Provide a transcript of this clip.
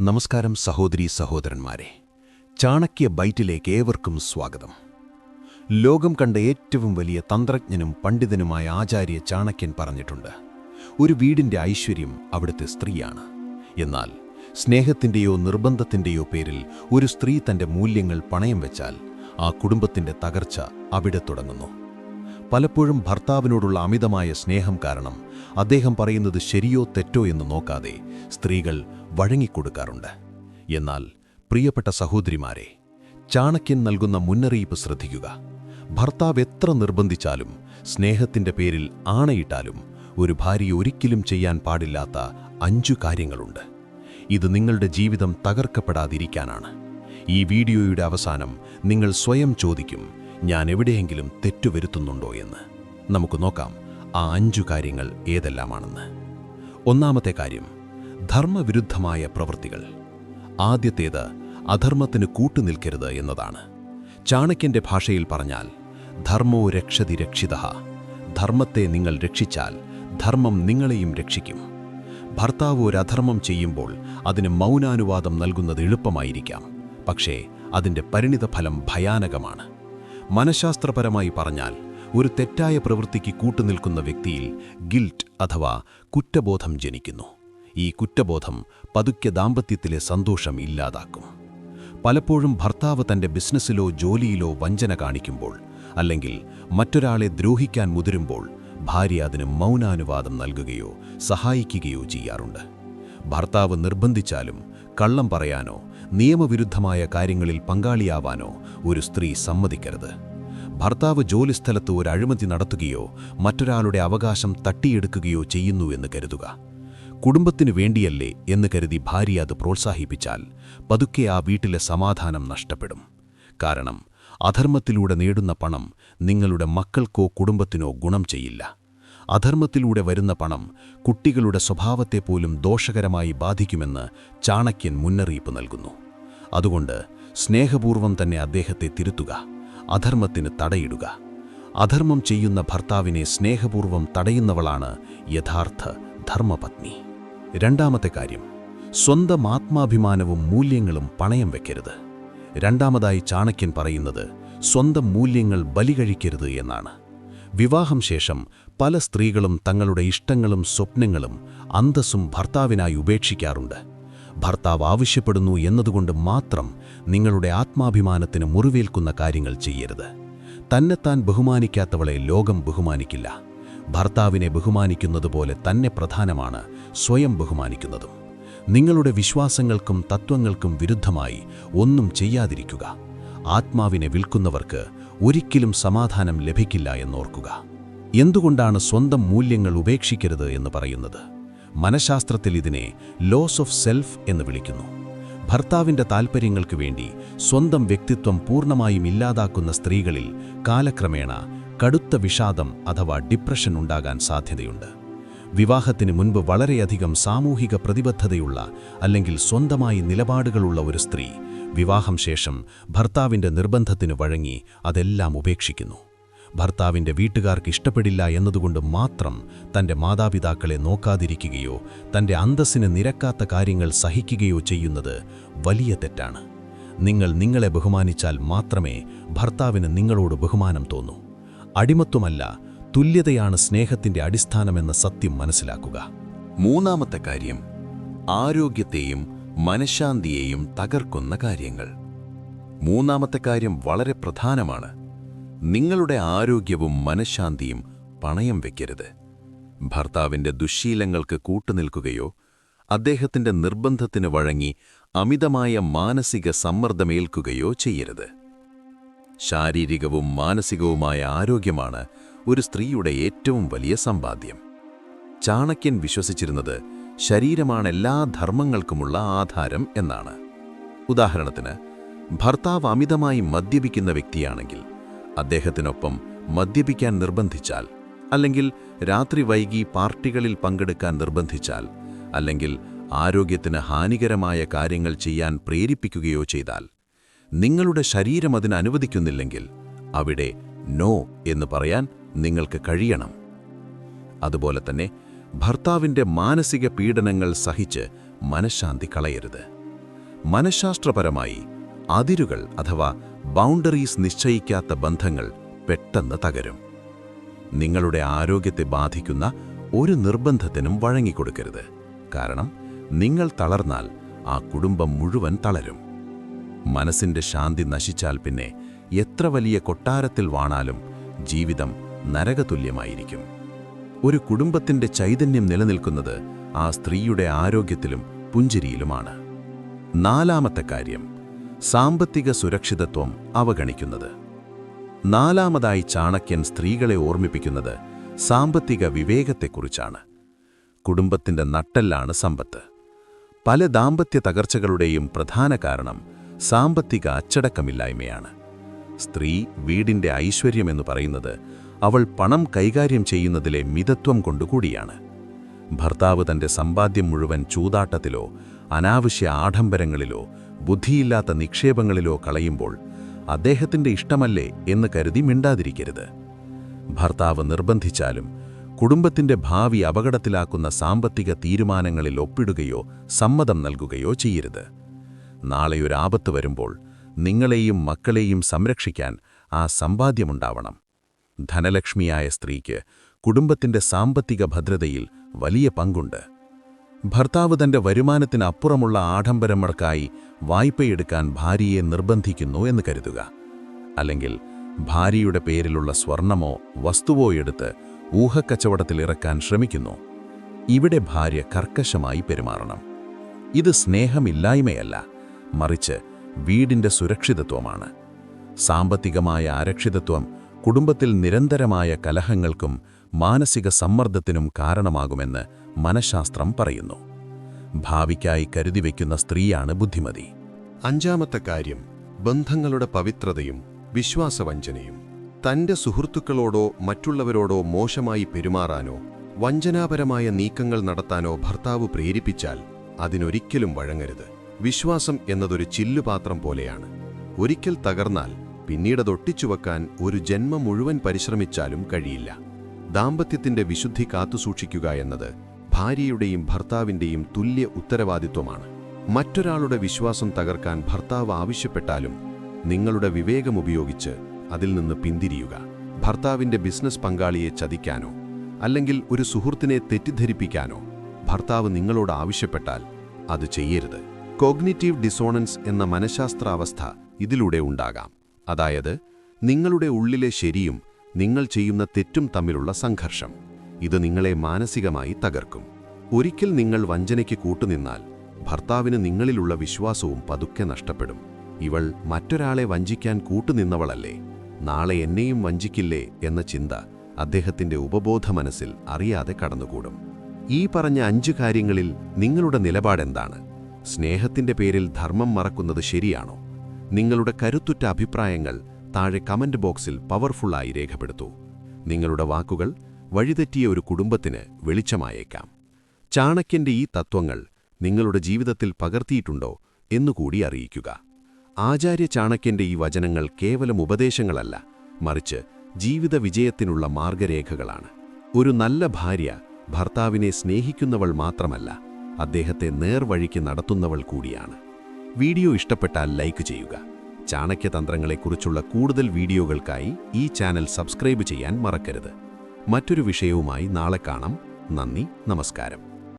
നമസ്കാരം സഹോദരീ സഹോദരന്മാരെ. ചാണക്യ ബൈറ്റിലേക്ക് ഏവർക്കും സ്വാഗതം. ലോകം കണ്ട ഏറ്റവും വലിയ തന്ത്രജ്ഞനും പണ്ഡിതനുമായ ആചാര്യ ചാണക്യൻ പറഞ്ഞിട്ടുണ്ട് ഒരു വീടിന്റെ ഐശ്വര്യം അവിടുത്തെ സ്ത്രീയാണ്. എന്നാൽ സ്നേഹത്തിന്റെയോ നിർബന്ധത്തിന്റെയോ പേരിൽ ഒരു സ്ത്രീ തന്റെ മൂല്യങ്ങൾ പണയം വെച്ചാൽ ആ കുടുംബത്തിന്റെ തകർച്ച അവിടെ തുടങ്ങുന്നു. പലപ്പോഴും ഭർത്താവിനോടുള്ള അമിതമായ സ്നേഹം കാരണം അദ്ദേഹം പറയുന്നത് ശരിയോ തെറ്റോ എന്ന് നോക്കാതെ സ്ത്രീകൾ വഴങ്ങിക്കൊടുക്കാറുണ്ട്. എന്നാൽ പ്രിയപ്പെട്ട സഹോദരിമാരെ ചാണക്യൻ നൽകുന്ന മുന്നറിയിപ്പ് ശ്രദ്ധിക്കുക. ഭർത്താവ് എത്ര നിർബന്ധിച്ചാലും സ്നേഹത്തിന്റെ പേരിൽ ആണയിട്ടാലും ഒരു ഭാര്യ ഒരിക്കലും ചെയ്യാൻ പാടില്ലാത്ത അഞ്ചു കാര്യങ്ങളുണ്ട്. ഇത് നിങ്ങളുടെ ജീവിതം തകർക്കപ്പെടാതിരിക്കാനാണ്. ഈ വീഡിയോയുടെ അവസാനം നിങ്ങൾ സ്വയം ചോദിക്കും ഞാൻ എവിടെയെങ്കിലും തെറ്റുവരുത്തുന്നുണ്ടോ എന്ന്? നമുക്ക് നോക്കാം ആ അഞ്ചു കാര്യങ്ങൾ ഏതെല്ലാമാണെന്ന്. ഒന്നാമത്തെ കാര്യം ധർമ്മവിരുദ്ധമായ പ്രവൃത്തികൾ. ആദ്യത്തേത് അധർമ്മത്തിന് കൂട്ടുനിൽക്കരുത് എന്നതാണ്. ചാണക്യന്റെ ഭാഷയിൽ പറഞ്ഞാൽ ധർമ്മോ രക്ഷതി രക്ഷിത. ധർമ്മത്തെ നിങ്ങൾ രക്ഷിച്ചാൽ ധർമ്മം നിങ്ങളെയും രക്ഷിക്കും. ഭർത്താവ് ഒരു അധർമ്മം ചെയ്യുമ്പോൾ അതിന് മൗനാനുവാദം നൽകുന്നത് എളുപ്പമായിരിക്കാം. പക്ഷേ അതിന്റെ പരിണിതഫലം ഭയാനകമാണ്. മനഃശാസ്ത്രപരമായി പറഞ്ഞാൽ ഒരു തെറ്റായ പ്രവൃത്തിക്ക് കൂട്ടുനിൽക്കുന്ന വ്യക്തിയിൽ ഗിൽറ്റ് അഥവാ കുറ്റബോധം ജനിക്കുന്നു. ഈ കുറ്റബോധം പതുക്കെ ദാമ്പത്യത്തിലെ സന്തോഷം ഇല്ലാതാക്കും. പലപ്പോഴും ഭർത്താവ് തന്റെ ബിസിനസ്സിലോ ജോലിയിലോ വഞ്ചന കാണിക്കുമ്പോൾ അല്ലെങ്കിൽ മറ്റൊരാളെ ദ്രോഹിക്കാൻ മുതിരുമ്പോൾ ഭാര്യ അതിന് മൗനാനുവാദം നൽകുകയോ സഹായിക്കുകയോ ചെയ്യാറുണ്ട്. ഭർത്താവ് നിർബന്ധിച്ചാലും കള്ളം പറയാനോ നിയമവിരുദ്ധമായ കാര്യങ്ങളിൽ പങ്കാളിയാവാനോ ഒരു സ്ത്രീ സമ്മതിക്കരുത്. ഭർത്താവ് ജോലിസ്ഥലത്ത് ഒരു അഴിമതി നടത്തുകയോ മറ്റൊരാളുടെ അവകാശം തട്ടിയെടുക്കുകയോ ചെയ്യുന്നു എന്ന് കരുതുക. കുടുംബത്തിനു വേണ്ടിയല്ലേ എന്ന് കരുതി ഭാര്യ അത് പ്രോത്സാഹിപ്പിച്ചാൽ പതുക്കെ ആ വീട്ടിലെ സമാധാനം നഷ്ടപ്പെടും. കാരണം അധർമ്മത്തിലൂടെ നേടുന്ന പണം നിങ്ങളുടെ മക്കൾക്കോ കുടുംബത്തിനോ ഗുണം ചെയ്യില്ല. അധർമ്മത്തിലൂടെ വരുന്ന പണം കുട്ടികളുടെ സ്വഭാവത്തെ പോലും ദോഷകരമായി ബാധിക്കുമെന്ന് ചാണക്യൻ മുന്നറിയിപ്പ് നൽകുന്നു. അതുകൊണ്ട് സ്നേഹപൂർവം തന്നെ അദ്ദേഹത്തെ തിരുത്തുക അധർമ്മത്തിന് തടയിടുക. അധർമ്മം ചെയ്യുന്ന ഭർത്താവിനെ സ്നേഹപൂർവം തടയുന്നവളാണ് യഥാർത്ഥ ധർമ്മപത്നി. രണ്ടാമത്തെ കാര്യം സ്വന്തം ആത്മാഭിമാനവും മൂല്യങ്ങളും പണയം വെക്കരുത്. രണ്ടാമതായി ചാണക്യൻ പറയുന്നത് സ്വന്തം മൂല്യങ്ങൾ ബലികഴിക്കരുത് എന്നാണ്. വിവാഹം ശേഷം പല സ്ത്രീകളും തങ്ങളുടെ ഇഷ്ടങ്ങളും സ്വപ്നങ്ങളും അന്തസ്സും ഭർത്താവിനായി ഉപേക്ഷിക്കാറുണ്ട്. ഭർത്താവ് ആവശ്യപ്പെടുന്നു എന്നതുകൊണ്ട് മാത്രം നിങ്ങളുടെ ആത്മാഭിമാനത്തിന് മുറിവേൽക്കുന്ന കാര്യങ്ങൾ ചെയ്യരുത്. തന്നെത്താൻ ബഹുമാനിക്കാത്തവളെ ലോകം ബഹുമാനിക്കില്ല. ഭർത്താവിനെ ബഹുമാനിക്കുന്നതുപോലെ തന്നെ പ്രധാനമാണ് സ്വയം ബഹുമാനിക്കുന്നതും. നിങ്ങളുടെ വിശ്വാസങ്ങൾക്കും തത്വങ്ങൾക്കും വിരുദ്ധമായി ഒന്നും ചെയ്യാതിരിക്കുക. ആത്മാവിനെ വിൽക്കുന്നവർക്ക് ഒരിക്കലും സമാധാനം ലഭിക്കില്ല എന്നോർക്കുക. എന്തുകൊണ്ടാണ് സ്വന്തം മൂല്യങ്ങൾ ഉപേക്ഷിക്കരുത് എന്ന് പറയുന്നത്? മനഃശാസ്ത്രത്തിൽ ഇതിനെ ലോസ് ഓഫ് സെൽഫ് എന്ന് വിളിക്കുന്നു. ഭർത്താവിന്റെ താൽപ്പര്യങ്ങൾക്ക് വേണ്ടി സ്വന്തം വ്യക്തിത്വം പൂർണമായും ഇല്ലാതാക്കുന്ന സ്ത്രീകളിൽ കാലക്രമേണ കടുത്ത വിഷാദം അഥവാ ഡിപ്രഷൻ ഉണ്ടാകാൻ സാധ്യതയുണ്ട്. വിവാഹത്തിന് മുൻപ് വളരെയധികം സാമൂഹിക പ്രതിബദ്ധതയുള്ള അല്ലെങ്കിൽ സ്വന്തമായി നിലപാടുകളുള്ള ഒരു സ്ത്രീ വിവാഹം ശേഷം ഭർത്താവിന്റെ നിർബന്ധത്തിന് വഴങ്ങി അതെല്ലാം ഉപേക്ഷിക്കുന്നു. ഭർത്താവിന്റെ വീട്ടുകാർക്ക് ഇഷ്ടപ്പെടില്ല എന്നതുകൊണ്ട് മാത്രം തന്റെ മാതാപിതാക്കളെ നോക്കാതിരിക്കുകയോ തന്റെ അന്തസ്സിന് നിരക്കാത്ത കാര്യങ്ങൾ സഹിക്കുകയോ ചെയ്യുന്നത് വലിയ തെറ്റാണ്. നിങ്ങൾ നിങ്ങളെ ബഹുമാനിച്ചാൽ മാത്രമേ ഭർത്താവിന് നിങ്ങളോട് ബഹുമാനം തോന്നൂ. അടിമത്വമല്ല തുല്യതയാണ് സ്നേഹത്തിന്റെ അടിസ്ഥാനമെന്ന സത്യം മനസ്സിലാക്കുക. മൂന്നാമത്തെ കാര്യം ആരോഗ്യത്തെയും മനഃശാന്തിയെയും തകർക്കുന്ന കാര്യങ്ങൾ. മൂന്നാമത്തെ കാര്യം വളരെ പ്രധാനമാണ്. നിങ്ങളുടെ ആരോഗ്യവും മനഃശാന്തിയും പണയം വെക്കരുത്. ഭർത്താവിന്റെ ദുശ്ശീലങ്ങൾക്ക് കൂട്ടുനിൽക്കുകയോ അദ്ദേഹത്തിന്റെ നിർബന്ധത്തിന് വഴങ്ങി അമിതമായ മാനസിക സമ്മർദ്ദമേൽക്കുകയോ ചെയ്യരുത്. ശാരീരികവും മാനസികവുമായ ആരോഗ്യമാണ് ഒരു സ്ത്രീയുടെ ഏറ്റവും വലിയ സമ്പാദ്യം. ചാണക്യൻ വിശ്വസിച്ചിരുന്നത് ശരീരമാണ് എല്ലാ ധർമ്മങ്ങൾക്കുമുള്ള ആധാരം എന്നാണ്. ഉദാഹരണത്തിന് ഭർത്താവ് അമിതമായി മദ്യപിക്കുന്ന വ്യക്തിയാണെങ്കിൽ അദ്ദേഹത്തിനൊപ്പം മദ്യപിക്കാൻ നിർബന്ധിച്ചാൽ അല്ലെങ്കിൽ രാത്രി വൈകി പാർട്ടികളിൽ പങ്കെടുക്കാൻ നിർബന്ധിച്ചാൽ അല്ലെങ്കിൽ ആരോഗ്യത്തിന് ഹാനികരമായ കാര്യങ്ങൾ ചെയ്യാൻ പ്രേരിപ്പിക്കുകയോ ചെയ്താൽ നിങ്ങളുടെ ശരീരം അതിന് അനുവദിക്കുന്നില്ലെങ്കിൽ അവിടെ നോ എന്ന് പറയാൻ നിങ്ങൾക്ക് കഴിയണം. അതുപോലെ തന്നെ ഭർത്താവിന്റെ മാനസിക പീഡനങ്ങൾ സഹിച്ച് മനഃശാന്തി കളയരുത്. മനഃശാസ്ത്രപരമായി അതിരുകൾ അഥവാ ബൗണ്ടറീസ് നിശ്ചയിക്കാത്ത ബന്ധങ്ങൾ പെട്ടെന്ന് തകരും. നിങ്ങളുടെ ആരോഗ്യത്തെ ബാധിക്കുന്ന ഒരു നിർബന്ധത്തിനും വഴങ്ങിക്കൊടുക്കരുത്. കാരണം നിങ്ങൾ തളർന്നാൽ ആ കുടുംബം മുഴുവൻ തളരും. മനസ്സിന്റെ ശാന്തി നശിച്ചാൽ പിന്നെ എത്ര വലിയ കൊട്ടാരത്തിൽ വാണാലും ജീവിതം നരകതുല്യമായിരിക്കും. ഒരു കുടുംബത്തിന്റെ ചൈതന്യം നിലനിൽക്കുന്നത് ആ സ്ത്രീയുടെ ആരോഗ്യത്തിലും പുഞ്ചിരിയിലുമാണ്. നാലാമത്തെ കാര്യം സാമ്പത്തിക സുരക്ഷിതത്വം അവഗണിക്കുന്നത്. നാലാമതായി ചാണക്യൻ സ്ത്രീകളെ ഓർമ്മിപ്പിക്കുന്നത് സാമ്പത്തിക വിവേകത്തെക്കുറിച്ചാണ്. കുടുംബത്തിന്റെ നട്ടെല്ലാണ് സമ്പത്ത്. പല ദാമ്പത്യ തകർച്ചകളുടെയും പ്രധാന കാരണം സാമ്പത്തിക അച്ചടക്കമില്ലായ്മയാണ്. സ്ത്രീ വീടിന്റെ ഐശ്വര്യമെന്ന് പറയുന്നത് അവൾ പണം കൈകാര്യം ചെയ്യുന്നതിലെ മിതത്വം കൊണ്ടുകൂടിയാണ് ഭർത്താവ് തന്റെ സമ്പാദ്യം മുഴുവൻ ചൂതാട്ടത്തിലോ അനാവശ്യ ആഡംബരങ്ങളിലോ ബുദ്ധിയില്ലാത്ത നിക്ഷേപങ്ങളിലോ കളയുമ്പോൾ അദ്ദേഹത്തിന്റെ ഇഷ്ടമല്ലേ എന്ന് കരുതി മിണ്ടാതിരിക്കരുത്. ഭർത്താവ് നിർബന്ധിച്ചാലും കുടുംബത്തിന്റെ ഭാവി അപകടത്തിലാക്കുന്ന സാമ്പത്തിക തീരുമാനങ്ങളിൽ ഒപ്പിടുകയോ സമ്മതം നൽകുകയോ ചെയ്യരുത്. നാളെയൊരാപത്ത് വരുമ്പോൾ നിങ്ങളെയും മക്കളെയും സംരക്ഷിക്കാൻ ആ സമ്പാദ്യമുണ്ടാവണം. ധനലക്ഷ്മിയായ സ്ത്രീക്ക് കുടുംബത്തിന്റെ സാമ്പത്തിക ഭദ്രതയിൽ വലിയ പങ്കുണ്ട്. ഭർത്താവ് തന്റെ വരുമാനത്തിനപ്പുറമുള്ള ആഡംബരങ്ങൾക്കായി വായ്പയെടുക്കാൻ ഭാര്യയെ നിർബന്ധിക്കുന്നു എന്ന് കരുതുക. അല്ലെങ്കിൽ ഭാര്യയുടെ പേരിലുള്ള സ്വർണമോ വസ്തുവോ എടുത്ത് ഊഹക്കച്ചവടത്തിൽ ഇറക്കാൻ ശ്രമിക്കുന്നു. ഇവിടെ ഭാര്യ കർക്കശമായി പെരുമാറണം. ഇത് സ്നേഹമില്ലായ്മയല്ല മറിച്ച് വീടിന്റെ സുരക്ഷിതത്വമാണ്. സാമ്പത്തികമായ അരക്ഷിതത്വം കുടുംബത്തിൽ നിരന്തരമായ കലഹങ്ങൾക്കും മാനസിക സമ്മർദ്ദത്തിനും കാരണമാകുമെന്ന് മനഃശാസ്ത്രം പറയുന്നു. ഭാവിക്കായി കരുതിവെക്കുന്ന സ്ത്രീയാണ് ബുദ്ധിമതി. അഞ്ചാമത്തെ കാര്യം ബന്ധങ്ങളുടെ പവിത്രതയും വിശ്വാസവഞ്ചനയും. തന്റെ സുഹൃത്തുക്കളോടോ മറ്റുള്ളവരോടോ മോശമായി പെരുമാറാനോ വഞ്ചനാപരമായ നീക്കങ്ങൾ നടത്താനോ ഭർത്താവ് പ്രേരിപ്പിച്ചാൽ അതിനൊരിക്കലും വഴങ്ങരുത്. വിശ്വാസം എന്നതൊരു ചില്ലുപാത്രം പോലെയാണ്. ഒരിക്കൽ തകർന്നാൽ പിന്നീടതൊട്ടിച്ചുവെക്കാൻ ഒരു ജന്മം മുഴുവൻ പരിശ്രമിച്ചാലും കഴിയില്ല. ദാമ്പത്യത്തിന്റെ വിശുദ്ധി കാത്തുസൂക്ഷിക്കുക എന്നത് ഭാര്യയുടെയും ഭർത്താവിന്റെയും തുല്യ ഉത്തരവാദിത്വമാണ്. മറ്റൊരാളുടെ വിശ്വാസം തകർക്കാൻ ഭർത്താവ് ആവശ്യപ്പെട്ടാലും നിങ്ങളുടെ വിവേകമുപയോഗിച്ച് അതിൽ നിന്ന് പിന്തിരിയുക. ഭർത്താവിന്റെ ബിസിനസ് പങ്കാളിയെ ചതിക്കാനോ അല്ലെങ്കിൽ ഒരു സുഹൃത്തിനെ തെറ്റിദ്ധരിപ്പിക്കാനോ ഭർത്താവ് നിങ്ങളോട് ആവശ്യപ്പെട്ടാൽ അത് ചെയ്യരുത്. കോഗ്നിറ്റീവ് ഡിസോണൻസ് എന്ന മനഃശാസ്ത്രാവസ്ഥ ഇതിലൂടെ ഉണ്ടാകാം. അതായത് നിങ്ങളുടെ ഉള്ളിലെ ശരിയും നിങ്ങൾ ചെയ്യുന്ന തെറ്റും തമ്മിലുള്ള സംഘർഷം. ഇത് നിങ്ങളെ മാനസികമായി തകർക്കും. ഒരിക്കൽ നിങ്ങൾ വഞ്ചനയ്ക്ക് കൂട്ടുനിന്നാൽ ഭർത്താവിന് നിങ്ങളിലുള്ള വിശ്വാസവും പതുക്കെ നഷ്ടപ്പെടും. ഇവൾ മറ്റൊരാളെ വഞ്ചിക്കാൻ കൂട്ടുനിന്നവളല്ലേ? നാളെ എന്നെയും വഞ്ചിക്കില്ലേ എന്ന ചിന്ത അദ്ദേഹത്തിന്റെ ഉപബോധ മനസ്സിൽ അറിയാതെ കടന്നുകൂടും. ഈ പറഞ്ഞ അഞ്ച് കാര്യങ്ങളിൽ നിങ്ങളുടെ നിലപാടെന്താണ്? സ്നേഹത്തിന്റെ പേരിൽ ധർമ്മം മറക്കുന്നത് ശരിയാണോ? നിങ്ങളുടെ കരുത്തുറ്റ അഭിപ്രായങ്ങൾ താഴെ കമന്റ് ബോക്സിൽ പവർഫുള്ളായി രേഖപ്പെടുത്തൂ. നിങ്ങളുടെ വാക്കുകൾ വഴിതെറ്റിയ ഒരു കുടുംബത്തിന് വെളിച്ചമായേക്കാം. ചാണക്യന്റെ ഈ തത്വങ്ങൾ നിങ്ങളുടെ ജീവിതത്തിൽ പകർത്തിയിട്ടുണ്ടോ എന്നുകൂടി അറിയിക്കുക. ആചാര്യ ചാണക്യന്റെ ഈ വചനങ്ങൾ കേവലം ഉപദേശങ്ങളല്ല മറിച്ച് ജീവിത വിജയത്തിനുള്ള മാർഗരേഖകളാണ്. ഒരു നല്ല ഭാര്യ ഭർത്താവിനെ സ്നേഹിക്കുന്നവൾ മാത്രമല്ല അദ്ദേഹത്തെ നേർവഴിക്ക് നടത്തുന്നവൾ കൂടിയാണ്. വീഡിയോ ഇഷ്ടപ്പെട്ടാൽ ലൈക്ക് ചെയ്യുക. ചാണക്യതന്ത്രങ്ങളെക്കുറിച്ചുള്ള കൂടുതൽ വീഡിയോകൾക്കായി ഈ ചാനൽ സബ്സ്ക്രൈബ് ചെയ്യാൻ മറക്കരുത്. മറ്റൊരു വിഷയവുമായി നാളെ കാണാം. നന്ദി നമസ്കാരം.